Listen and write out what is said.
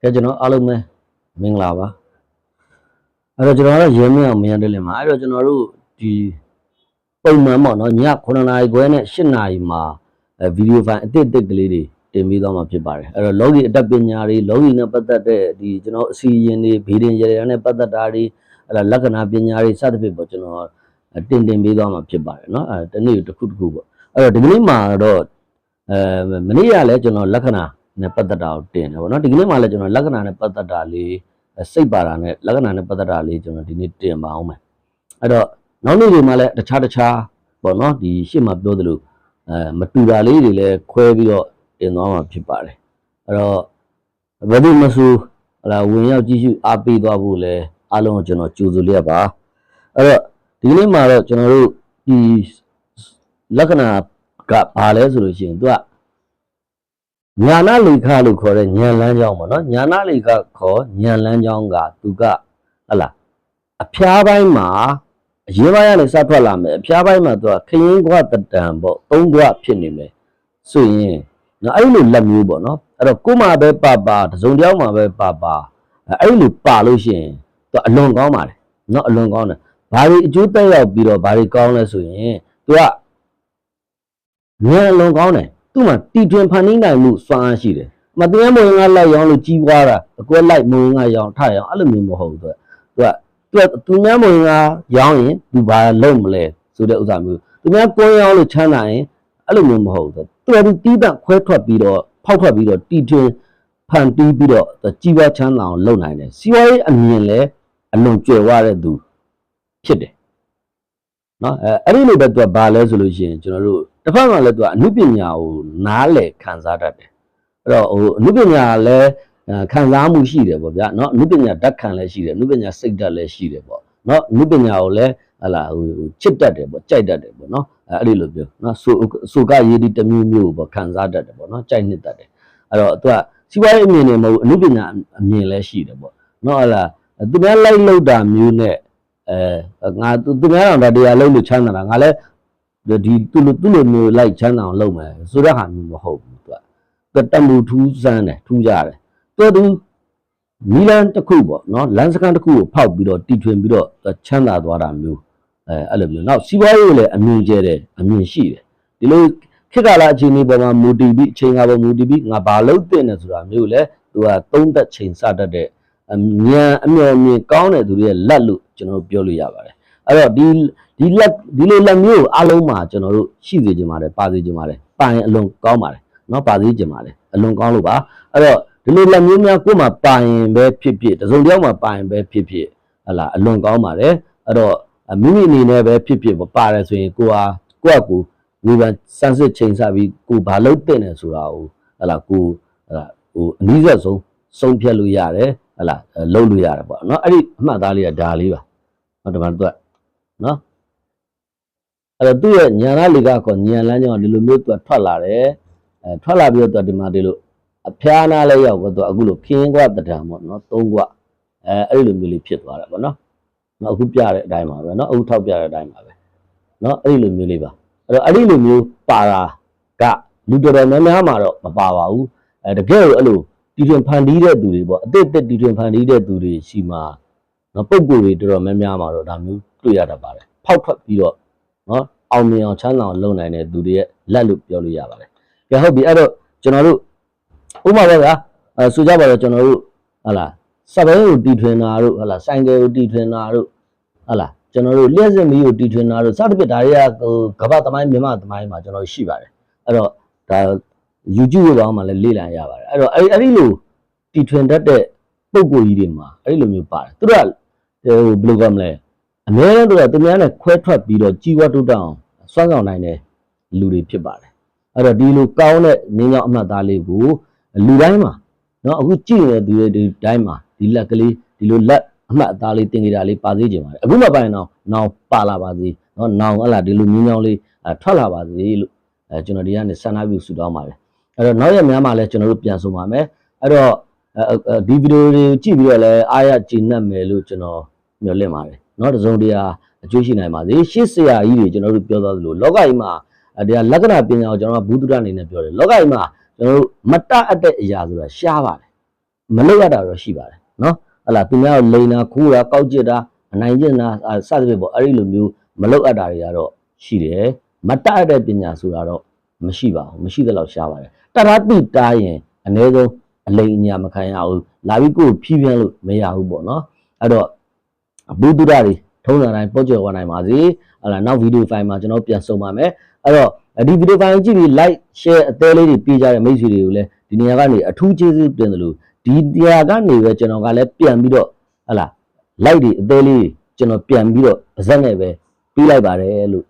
ကဲကျွန်တော်အားလုံးပဲမင်္ဂလာပါအဲ့တော့ကျွန်တော်ကတော့ရဲမင်းအောင်မရတဲ့လင်မှာအဲ့တော့ကျွန်တော်တို့ဒီပုံမှန်ပေါ့နော်ည9နာရီခွဲနဲ့10နာရီမှာအဲဗီဒီယိုဖိုင်အသစ်အသစ်ကလေးတွေတင်ပေးသွားမှာဖြစ်ပါတယ်အဲ့တော့လောကီအတတ်ပညာတွေလောကီနဲ့ပတ်သက်တဲ့ဒီကျွန်တော်အစီအရင်တွေဗီဒီယိုရရနဲ့ပတ်သက်တာတွေအဲ့ဒါလက္ခဏာပညာတွေစသဖြင့်ပေါ့ကျွန်တော်တင်တင်ပေးသွားမှာဖြစ်ပါတယ်နော်အဲတနေ့တစ်ခုတစ်ခုပေါ့အဲ့တော့ဒီကနေ့မှာတော့အဲမနေ့ကလည်းကျွန်တော်လက္ခဏာ နဲ့ပတ်သက်တာကိုတင်တယ်ပေါ့နော်ဒီကနေ့မှလည်းကျွန်တော်လက္ခဏာနဲ့ပတ်သက်တာလေးစိတ်ပါတာနဲ့လက္ခဏာနဲ့ပတ်သက်တာလေးကျွန်တော်ဒီနေ့တင်ပါအောင်မယ်အဲ့တော့နောက်နေ့တွေမှာလည်းတခြားတခြားပေါ့နော်ဒီရှေ့မှာပြောသလိုအဲမတူတာလေးတွေလည်းခွဲပြီးတော့တင်သွားမှာဖြစ်ပါတယ်အဲ့တော့ဘယ်သူမဆိုဟလာဝင်ရောက်ကြည့်ရှုအားပေးသွားဖို့လည်းအားလုံးကိုကျွန်တော်ကြိုဆိုလျက်ပါအဲ့တော့ဒီနေ့မှာတော့ကျွန်တော်တို့ဒီလက္ခဏာကဘာလဲဆိုလို့ရှိရင်သူက ညာနာလိခလို့ခေါ်တဲ့ညံလန်းကြောင်းပေါ့နော်ညာနာလိခခေါ်ညံလန်းကြောင်းကသူကဟလာအဖျားပိုင်းမှာအရင်ပိုင်းကနေစထွက်လာမယ်အဖျားပိုင်းမှာသူကခရင်ကွာတတံပေါ့သုံးကွာဖြစ်နေမယ်ဆိုရင်နော်အဲ့လိုလက်မျိုးပေါ့နော်အဲ့တော့ကို့မှာပဲပါပါတစုံတစ်ယောက်မှာပဲပါပါအဲ့လိုပါလို့ရှိရင်သူအလွန်ကောင်းပါတယ်နော်အလွန်ကောင်းတယ်ဘာတွေအကျိုးတက်ရောက်ပြီးတော့ဘာတွေကောင်းလဲဆိုရင်သူကညံအလွန်ကောင်းတယ် သူ့မှာတီထွင်ဖန်တီးနိုင်မှုစွမ်းအားရှိတယ်။မတရားမဝင်ကလိုက်ရောင်းလို့ကြီးပွားတာအကွက်လိုက်မဝင်ကရောင်းထရောင်းအဲ့လိုမျိုးမဟုတ်ဘူးသူကသူကသူများမဝင်ကရောင်းရင်သူဘာလုပ်မလဲဆိုတဲ့ဥစ္စာမျိုးသူများကိုယ်ရောင်းလို့ချမ်းသာရင်အဲ့လိုမျိုးမဟုတ်ဘူးသူကသူတီးတန့်ခွဲထွက်ပြီးတော့ဖောက်ထွက်ပြီးတော့တီထွင်ဖန်တီးပြီးတော့ကြီးပွားချမ်းသာအောင်လုပ်နိုင်တယ်။စီးပွားရေးအမြင်လည်းအလွန်ကျွယ်ဝတဲ့သူဖြစ်တယ်။နော်အဲအဲ့ဒီလိုပဲသူကဘာလဲဆိုလို့ရှိရင်ကျွန်တော်တို့ တစ်ဖက်မှာလည်းသူကအမှုပညာကိုနားလည်ခံစားတတ်တယ်အဲ့တော့ဟိုအမှုပညာလည်းခံစားမှုရှိတယ်ပေါ့ဗျာเนาะအမှုပညာဓာတ်ခံလည်းရှိတယ်အမှုပညာစိတ်ဓာတ်လည်းရှိတယ်ပေါ့เนาะအမှုပညာကိုလည်းဟလာဟိုချစ်တတ်တယ်ပေါ့ကြိုက်တတ်တယ်ပေါ့เนาะအဲ့ဒီလိုပြောเนาะဆိုဆိုကရေးဒီတစ်မျိုးမျိုးပေါ့ခံစားတတ်တယ်ပေါ့เนาะကြိုက်နှစ်တတ်တယ်အဲ့တော့သူကစီးပွားရေးအမြင်နဲ့မဟုတ်အမှုပညာအမြင်လည်းရှိတယ်ပေါ့เนาะဟလာသူများလိုက်လောက်တာမျိုးနဲ့အဲငါသူများတော့ဒါတရားလုံးလို့ချမ်းသာတာငါလည်း ဒီသူ့လိုသူ့လိုမျိုးလိုက်ချမ်းသာအောင်လုပ်မယ်ဆိုတဲ့ဟာမျိုးမဟုတ်ဘူးသူကသူတက်မှုထူးဆန်းတယ်ထူးကြတယ်သူသူမီလန်တစ်ခုပေါ့နော်လန်စကန်တစ်ခုကိုဖောက်ပြီးတော့တီထွင်ပြီးတော့ချမ်းသာသွားတာမျိုးအဲအဲ့လိုမျိုးနောက်စီးပွားရေးကိုလည်းအမြင်ကျဲတယ်အမြင်ရှိတယ်ဒီလိုခေတ်ကာလအခြေအနေပေါ်မှာမူတည်ပြီးအချိန်ကာလပေါ်မူတည်ပြီးငါဘာလုပ်တဲ့လဲဆိုတာမျိုးလဲသူကသုံးသက်ချိန်စတတ်တဲ့အမြန်အမျှော်အမြင်ကောင်းတဲ့သူတွေရဲ့လက်လို့ကျွန်တော်တို့ပြောလို့ရပါတယ် အဲ့တော့ဒီဒီလက်ဒီလိုလက်မျိုးကိုအလုံးမှာကျွန်တော်တို့ရှိစေချင်ပါတယ်ပါစေချင်ပါတယ်ပါရင်အလွန်ကောင်းပါတယ်เนาะပါစေချင်ပါတယ်အလွန်ကောင်းလို့ပါအဲ့တော့ဒီလိုလက်မျိုးများကိုယ်မှာပါရင်ပဲဖြစ်ဖြစ်တစုံတစ်ယောက်မှာပါရင်ပဲဖြစ်ဖြစ်ဟလာအလွန်ကောင်းပါတယ်အဲ့တော့မိမိအနေနဲ့ပဲဖြစ်ဖြစ်ပါတယ်ဆိုရင်ကိုဟာကိုယ့်အကူဝေဖန်စမ်းစစ်ချိန်ဆပြီးကိုဘာလုပ်တဲ့လဲဆိုတာကိုဟလာကိုဟလာဟိုအနည်းဆက်ဆုံးဆုံးဖြတ်လို့ရတယ်ဟလာလုပ်လို့ရတယ်ပေါ့เนาะအဲ့ဒီအမှတ်သားလေးကဒါလေးပါဟောဒီမှာတော့ နော်အဲ့တော့သူ့ရဲ့ညာနာလေကခေါ်ညာလန်းကြောင့်ဒီလိုမျိုးသူကထွက်လာတယ်အဲထွက်လာပြီးတော့သူကဒီမှာဒီလိုအဖျားနာလေးရောက်တော့သူအခုလိုခင်းကွာတံတံပေါ့နော်သုံးကွာအဲအဲ့လိုမျိုးလေးဖြစ်သွားတယ်ပေါ့နော်နော်အခုပြတဲ့အတိုင်းပါပဲနော်အခုထောက်ပြတဲ့အတိုင်းပါပဲနော်အဲ့ဒီလိုမျိုးလေးပါအဲ့တော့အဲ့ဒီလိုမျိုးပါတာကလူတော်တော်များများမှာတော့မပါပါဘူးအဲတကယ်လို့အဲ့လိုတီထွင်ဖန်တီးတဲ့သူတွေပေါ့အစ်စ်တီထွင်ဖန်တီးတဲ့သူတွေရှိမှာ နော်ပုံကိုယ်တွေတော်တော်များများမှာတော့ဒါမျိုးတွေ့ရတတ်ပါတယ်ဖောက်ထွက်ပြီးတော့နော်အောင်မြင်အောင်ချမ်းသာအောင်လုပ်နိုင်တဲ့သူတွေရဲ့လက်လို့ပြောလို့ရပါတယ်။ကြဟုတ်ပြီအဲ့တော့ကျွန်တော်တို့ဥပမာပဲဗျာအဲဆိုကြပါတော့ကျွန်တော်တို့ဟာလာစပယ်ကိုတီထွင်တာတို့ဟာလာဆိုင်ကယ်ကိုတီထွင်တာတို့ဟာလာကျွန်တော်တို့လျှက်စင်မီကိုတီထွင်တာတို့စသဖြင့်ဒါတွေကဟိုကမ္ဘာသမိုင်းမြန်မာသမိုင်းမှာကျွန်တော်ရှိပါတယ်။အဲ့တော့ဒါ YouTube ပေါ်မှာလည်းလေ့လာရပါတယ်။အဲ့တော့အဲ့အဲ့ဒီလိုတီထွင်တတ်တဲ့ပုံကိုယ်ကြီးတွေမှာအဲ့ဒီလိုမျိုးပါတယ်။သူတို့က ဟိုဘယ်လိုကမလဲအများအားတော့သူများနဲ့ခွဲထွက်ပြီးတော့ជីវတုတ္တအောင်စွမ်းဆောင်နိုင်တဲ့လူတွေဖြစ်ပါတယ်အဲ့တော့ဒီလိုကောင်းတဲ့မြင်းကြောင်အမှတ်သားလေးကိုလူတိုင်းမှာနော်အခုကြည့်နေတဲ့သူတွေဒီတိုင်းမှာဒီလက်ကလေးဒီလိုလက်အမှတ်အသားလေးတင်ကြတာလေးပါသေးကြပါတယ်အခုမှပိုင်းတော့နောင်ပါလာပါသေးနော်နောင်ဟလာဒီလိုမြင်းကြောင်လေးထွက်လာပါသေးလို့အဲကျွန်တော်ဒီကနေဆန္ဒပြုဆုတောင်းပါတယ်အဲ့တော့နောက်ရက်များမှာလည်းကျွန်တော်တို့ပြန်ဆုံပါမယ်အဲ့တော့ ဒီဗီဒီယိုတွေကြည့်ပြီးတော့လည်းအားရကျေနပ်မယ်လို့ကျွန်တော်မျှော်လင့်ပါတယ်เนาะတစုံတရာအကျိုးရှိနိုင်ပါစေရှစ်ဆရာကြီးတွေကျွန်တော်တို့ပြောသွားသလိုလောကကြီးမှာတရားလက္ခဏာပညာကိုကျွန်တော်ကဘုဒ္ဓအနေနဲ့ပြောတယ်လောကကြီးမှာကျွန်တော်တို့မတတ်အပ်တဲ့အရာဆိုတာရှားပါတယ် မလုပ်ရတာတော့ရှိပါတယ်နော်ဟလာသူများကိုလိန်တာခိုးတာကောက်ကျစ်တာအနိုင်ကျင့်တာအဲစသဖြင့်ပေါ့အဲ့ဒီလိုမျိုးမလုပ်အပ်တာတွေကတော့ရှိတယ်မတတ်တဲ့ပညာဆိုတာတော့မရှိပါဘူးမရှိသလောက်ရှားပါတယ်တရတိတားရင်အ ਨੇ ဆုံး အလိန်အညာမခံရဘူးလာပြီးကိုယ်ဖြည်းဖြန်းလို့မရဘူးပေါ့နော်အဲ့တော့ဘုဒ္ဓရာတွေထုံးစံတိုင်းပေါ်ကျော်ဝနိုင်ပါစေဟလာနောက်ဗီဒီယိုဖိုင်မှာကျွန်တော်ပြန်ဆုံပါမယ်အဲ့တော့ဒီဗီဒီယိုဖိုင်ကိုကြည့်ပြီး like share အသေးလေးတွေပေးကြတဲ့မိတ်ဆွေတွေကိုလည်းဒီနေရာကနေအထူးကျေးဇူးတင်တယ်လို့ဒီတရားကနေပဲကျွန်တော်ကလည်းပြန်ပြီးတော့ဟလာ like တွေအသေးလေးတွေကျွန်တော်ပြန်ပြီးတော့ပါဇက်နဲ့ပဲပြီးလိုက်ပါတယ်လို့